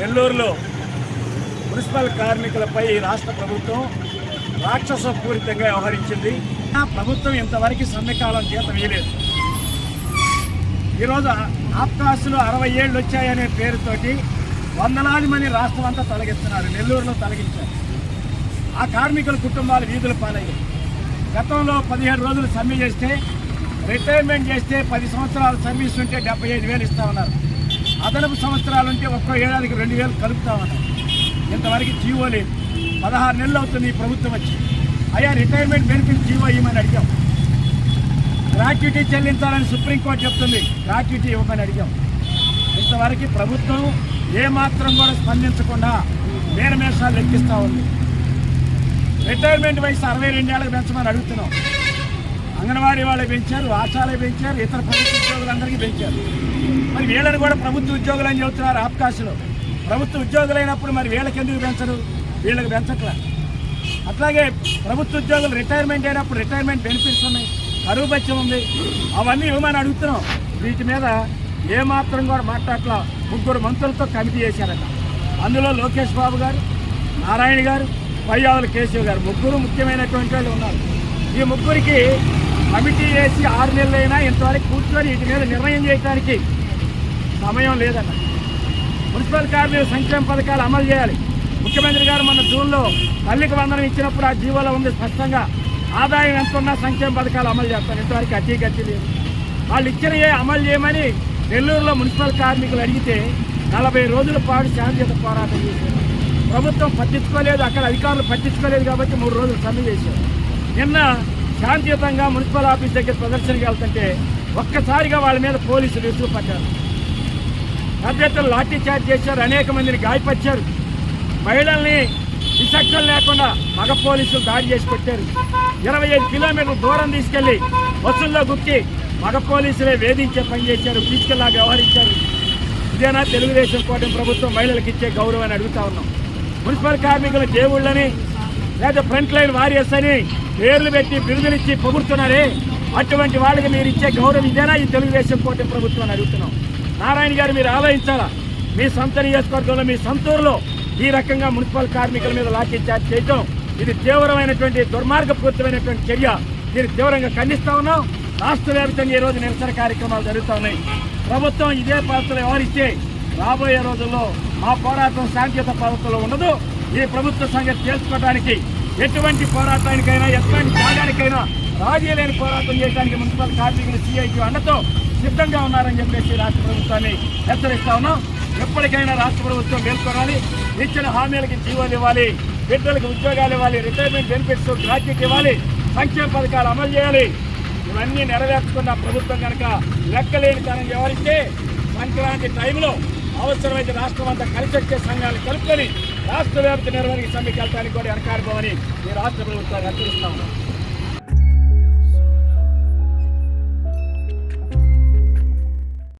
నెల్లూరులో మున్సిపల్ కార్మికులపై ఈ రాష్ట్ర ప్రభుత్వం రాక్షసపూరితంగా వ్యవహరించింది. ఆ ప్రభుత్వం ఇంతవరకు సమ్మెకాలం జీతం వేయలేదు. ఈరోజు ఆప్కాసులు అరవై ఏళ్ళు వచ్చాయనే పేరుతోటి వందలాది మంది రాష్ట్రం అంతా తొలగిస్తున్నారు. నెల్లూరులో తొలగించారు. ఆ కార్మికుల కుటుంబాలు వీధుల పాలయ్యాయి. గతంలో పదిహేడు రోజులు సమ్మె చేస్తే రిటైర్మెంట్ చేస్తే పది సంవత్సరాల సర్వీస్ ఉంటే డెబ్బై ఐదు వేలు ఇస్తామన్నారు అదనపు సంవత్సరాలుంటే ఒక్కో ఏడాదికి రెండు వేలు కలుపుతామన్నారు. ఇంతవరకు జీవో లేదు. పదహారు నెలలు అవుతుంది ఈ ప్రభుత్వం వచ్చి. అయ్యా రిటైర్మెంట్ బెనిఫిట్ జీవో ఇవ్వమని అడిగాం. గ్రాట్యుటీ చెల్లించాలని సుప్రీంకోర్టు చెప్తుంది. గ్రాట్యుటీ ఇవ్వమని అడిగాం. ఇంతవరకు ప్రభుత్వం ఏమాత్రం కూడా స్పందించకుండా మేనమేషాలు లెక్కిస్తూ ఉంది. రిటైర్మెంట్ వయసు అరవై రెండేళ్ళకి పెంచమని అడుగుతున్నాం. అంగన్వాడీ వాళ్ళు పెంచారు ఆశాలు పెంచారు ఇతర ప్రభుత్వ ఉద్యోగులందరికీ పెంచారు. మరి వీళ్ళని కూడా ప్రభుత్వ ఉద్యోగులు అని చెబుతున్నారు అవకాశంలో ప్రభుత్వ ఉద్యోగులైనప్పుడు మరి వీళ్ళకి ఎందుకు పెంచరు? వీళ్ళకి పెంచట్లా? అట్లాగే ప్రభుత్వ ఉద్యోగులు రిటైర్మెంట్ అయినప్పుడు రిటైర్మెంట్ బెనిఫిట్స్ ఉన్నాయి కరువు బత్యం ఉంది. అవన్నీ ఇవ్వమని అడుగుతున్నాం? వీటి మీద ఏమాత్రం కూడా మాట్లాడట్లా. ముగ్గురు మంత్రులతో కమిటీ చేశారట. అందులో లోకేష్ బాబు గారు నారాయణ గారు పయ్యావుల కేశవ్ గారు ముగ్గురు ముఖ్యమైనటువంటి వాళ్ళు ఉన్నారు. ఈ ముగ్గురికి కమిటీ వేసి ఆరు నెలలైనా ఇంతవరకు కూర్చొని వీటి మీద నిర్ణయం చేయడానికి సమయం లేదట. మున్సిపల్ కార్మిక సంక్షేమ పథకాలు అమలు చేయాలి. ముఖ్యమంత్రి గారు మన జూన్లో తల్లికి వందనం ఇచ్చినప్పుడు ఆ జీవోలో ఉంది స్పష్టంగా ఆదాయం ఎంత ఉన్నా సంక్షేమ పథకాలు అమలు చేస్తారు. ఇంతవరకు అతి గతి లేదు. వాళ్ళు ఇచ్చినవే అమలు చేయమని నెల్లూరులో మున్సిపల్ కార్మికులు అడిగితే నలభై రోజుల పాటు శాంతియుత పోరాటం చేశారు. ప్రభుత్వం పట్టించుకోలేదు అక్కడ అధికారులు పట్టించుకోలేదు కాబట్టి మూడు రోజులు సమ్మె చేశారు. నిన్న శాంతియుతంగా మున్సిపల్ ఆఫీస్ దగ్గర ప్రదర్శనకి వెళ్తుంటే ఒక్కసారిగా వాళ్ళ మీద పోలీసులు ఎదురు పడ్డారు. అభ్యర్థులు లాఠీ చార్జ్ చేశారు అనేక మందిని గాయపరిచారు. మహిళల్ని విచక్షణ లేకుండా మగ పోలీసులు దాడి చేసి పెట్టారు. ఇరవై ఐదు కిలోమీటర్ల దూరం తీసుకెళ్ళి బస్సుల్లో గుక్కి మగ పోలీసులే వేధించే పని చేశారు తీసుకెళ్ళా వ్యవహరించారు. ఇదేనా తెలుగుదేశం కూటమి ప్రభుత్వం మహిళలకు ఇచ్చే గౌరవం అని అడుగుతా ఉన్నాం. మున్సిపల్ కార్మికుల దేవుళ్ళని లేదా ఫ్రంట్ లైన్ వారియర్స్ అని పేర్లు పెట్టి బిరుదులిచ్చి పొగుడుతున్నారే? అటువంటి వాళ్ళకి మీరు ఇచ్చే గౌరవం ఇదేనా? ఈ తెలుగుదేశం కూటమి ప్రభుత్వం అని అడుగుతున్నాం. నారాయణ గారు మీరు ఆలోచించాలా? మీ సొంత నియోజకవర్గంలో మీ సొంతూరులో ఈ రకంగా మున్సిపల్ కార్మికుల మీద లాఠీ చార్జ్ చేయటం ఇది తీవ్రమైనటువంటి దుర్మార్గపూరితమైనటువంటి చర్య. దీన్ని తీవ్రంగా ఖండిస్తా ఉన్నాం. రాష్ట్ర వ్యాప్తంగా ఈ రోజు నిరసన కార్యక్రమాలు జరుగుతూ ఉన్నాయి. ప్రభుత్వం ఇదే పద్ధతిలో వ్యవహరిస్తే రాబోయే రోజుల్లో మా పోరాటం శాంతియుత పద్ధతిలో ఉండదు. ఈ ప్రభుత్వ సంగతి తెలుసుకోవడానికి ఎటువంటి పోరాటానికైనా ఎటువంటి త్యాగానికైనా రాజీ లేని పోరాటం చేయడానికి మున్సిపల్ కార్మికులు సిఐటి అండతో సిద్ధంగా ఉన్నారని చెప్పేసి రాష్ట్ర ప్రభుత్వాన్ని హెచ్చరిస్తా ఉన్నాం. ఎప్పటికైనా రాష్ట్ర ప్రభుత్వం మేల్కొనాలి. ఇచ్చిన హామీలకి జీవోలు ఇవ్వాలి. బిడ్డలకు ఉద్యోగాలు ఇవ్వాలి. రిటైర్మెంట్ బెనిఫిట్స్ గ్రాడ్యుయేట్ ఇవ్వాలి. సంక్షేమ పథకాలు అమలు చేయాలి. ఇవన్నీ నెరవేర్చుకున్న ప్రభుత్వం కనుక లెక్కలేని తనం వ్యవహరిస్తే సంక్రాంతి టైంలో అవసరమైతే రాష్ట్రం అంతా కలిసి వచ్చే సంఘాలు కలుపుకొని రాష్ట్ర వ్యాప్త నిర్వహణకి సమ్మెకి వెళ్ళడానికి కూడా ఎనకాడిపోమని ఈ రాష్ట్ర ప్రభుత్వాన్ని హెచ్చరిస్తా ఉన్నాం